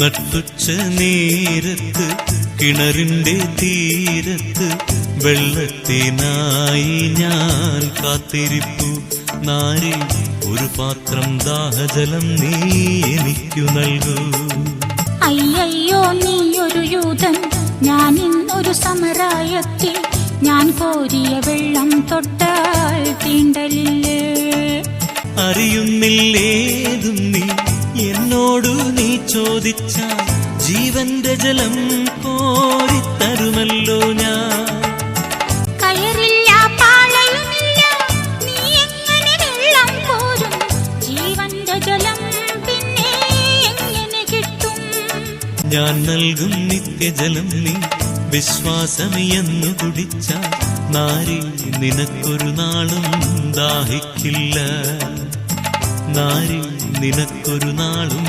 നട്ടുച്ച നേരത്ത് കിണറിന്റെ തീരത്ത് വെള്ളത്തിനായി ഞാൻ കാത്തിരിപ്പു. നാരി ഒരു പാത്രം ദാഹജലം നീ എനിക്കു നൽകൂ. നീ ഒരു യൂതൻ. ഞാൻ ഇന്നൊരു സമരായത്തിൽ. ഞാൻ കോരിയ വെള്ളം തൊട്ടാൽ തീണ്ടലില്ലേ അറിയുന്നില്ലേതും നീ എന്നോടു ചോദിച്ച ജീവന്റെ ജലം കോരിത്തരുമല്ലോ ഞാൻ. ഞാൻ നൽകും നിത്യജലം നീ വിശ്വാസമെന്നു കുടിച്ച നാരി നിനക്കൊരു നാളും ദാഹിക്കില്ല. നാരി നിനക്കൊരു നാളും